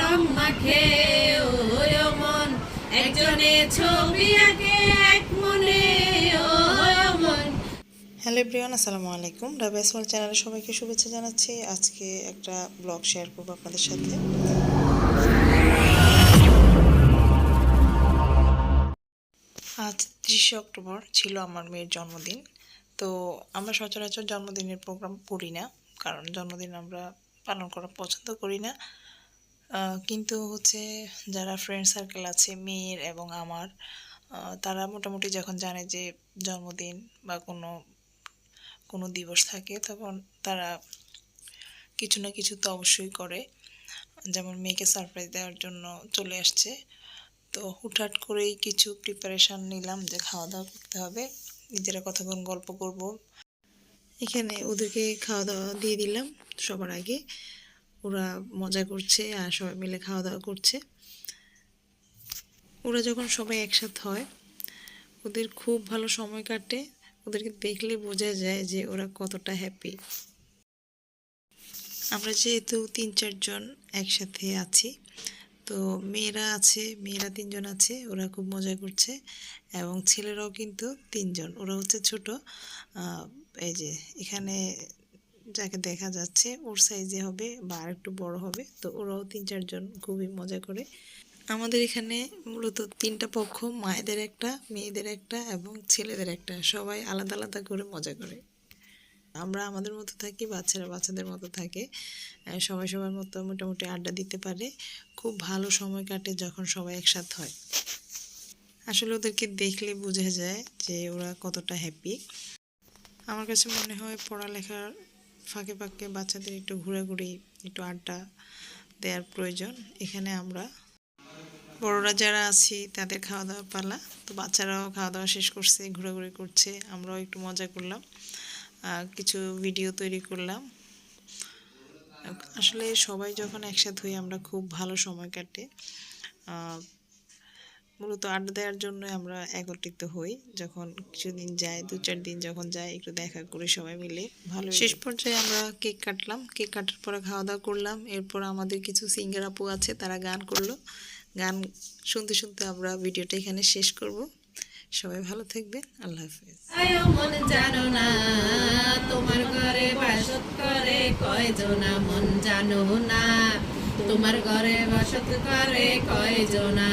রং মাখে ও মন একজনে ছবি এক মনে হ্যালো প্রিয়ন আসসালামু আলাইকুম। রাবিয়া ওয়াল চ্যানেলে সবাইকে শুভেচ্ছা জানাচ্ছি। আজকে একটা ব্লগ শেয়ার করব আপনাদের সাথে। আজ ত্রিশে অক্টোবর ছিল আমার মেয়ের জন্মদিন। তো আমরা সচরাচর জন্মদিনের প্রোগ্রাম করি না, কারণ জন্মদিন আমরা পালন করা পছন্দ করি না। কিন্তু হচ্ছে যারা ফ্রেন্ড সার্কেল আছে, মেয়ের এবং আমার তারা মোটামুটি যখন জানে যে জন্মদিন বা কোনো কোনো দিবস থাকে, তখন তারা কিছু না কিছু তো অবশ্যই করে। যেমন মেয়েকে সারপ্রাইজ দেওয়ার জন্য চলে আসছে। তো হুটহাট করেই কিছু প্রিপারেশান নিলাম যে খাওয়া দাওয়া করতে হবে। নিজেরা কতক্ষণ গল্প করব। এখানে ওদেরকে খাওয়া দাওয়া দিয়ে দিলাম সবার আগে। ওরা মজা করছে আর সবাই মিলে খাওয়া দাওয়া করছে। ওরা যখন সবাই একসাথে হয়, ওদের খুব ভালো সময় কাটে। ওদেরকে দেখলে বোঝা যায় যে ওরা কতটা হ্যাপি আমরা যেহেতু তিন চারজন একসাথে আছি, তো মেয়েরা আছে, মেয়েরা তিনজন আছে, ওরা খুব মজা করছে এবং ছেলেরাও কিন্তু তিনজন। ওরা হচ্ছে ছোট এই যে এখানে যাকে দেখা যাচ্ছে, ওর সাইজে হবে বা আর একটু বড় হবে, তো ওরাও তিন চারজন খুবই মজা করে। আমাদের এখানে মূলত তিনটা পক্ষ, মায়েদের একটা, মেয়েদের একটা এবং ছেলেদের একটা, সবাই আলাদা আলাদা করে মজা করে। আমরা আমাদের মতো থাকি, বাচ্চারা বাচ্চাদের মতো থাকে সবাই সবার মতো মোটামুটি আড্ডা দিতে পারে, খুব ভালো সময় কাটে যখন সবাই একসাথে হয়। আসলে ওদেরকে দেখলে বোঝা যায় যে ওরা কতটা হ্যাপি আমার কাছে মনে হয় পড়ালেখার ফাঁকে ফাঁকে বাচ্চাদের একটু ঘোরাঘুরি, একটু আড্ডা দেওয়ার প্রয়োজন। এখানে আমরা বড়রা যারা আছি, তাদের খাওয়া দাওয়া পালা। তো বাচ্চারাও খাওয়া দাওয়া শেষ করছে, ঘোরাঘুরি করছে। আমরাও একটু মজা করলাম। কিছু ভিডিও তৈরি করলাম। আসলে সবাই যখন একসাথে হই, আমরা খুব ভালো সময় কাটে। মূলত আড্ডা দেওয়ার জন্য আমরা একত্রিত হই। যখন কিছুদিন যায় দু চার দিন যখন যায় একটু দেখা করি সবাই মিলে। ভালো শেষ পর্যায়ে আমরা কেক কাটলাম। কেক কাটার পরে খাওয়া দাওয়া করলাম। এরপর আমাদের কিছু সিঙ্গার আপু আছে তারা গান করল। গান শুনতে শুনতে আমরা ভিডিওটা এখানে শেষ করব। সবাই ভালো থাকবেন। আল্লাহ হাফিজ। আয় মন জানো না তোমার ঘরে বাসত করে কয়জনা মন জানো না তোমার ঘরে বসত করে কয়জনা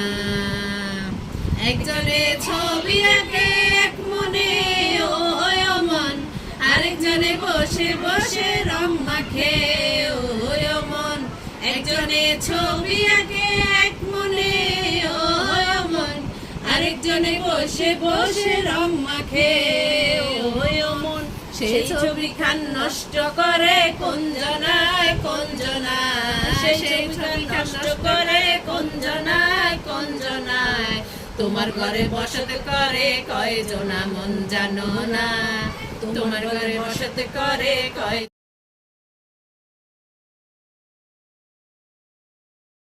একজনে ছবি আঁকে, এক মনে ও মন আরেকজনে বসে বসে রং মাখে ও মন একজনে ছবি আঁকে, এক মনে ও মন আরেকজনে বসে বসে রং মাখে ও মন সেই ছবি খান নষ্ট করে কোন জনায়, কোন সেই ছবি খান নষ্ট করে কোন তোমার ঘরে বসতে করে কয় মন জানো না? তোমার ঘরে বসতে করে কয়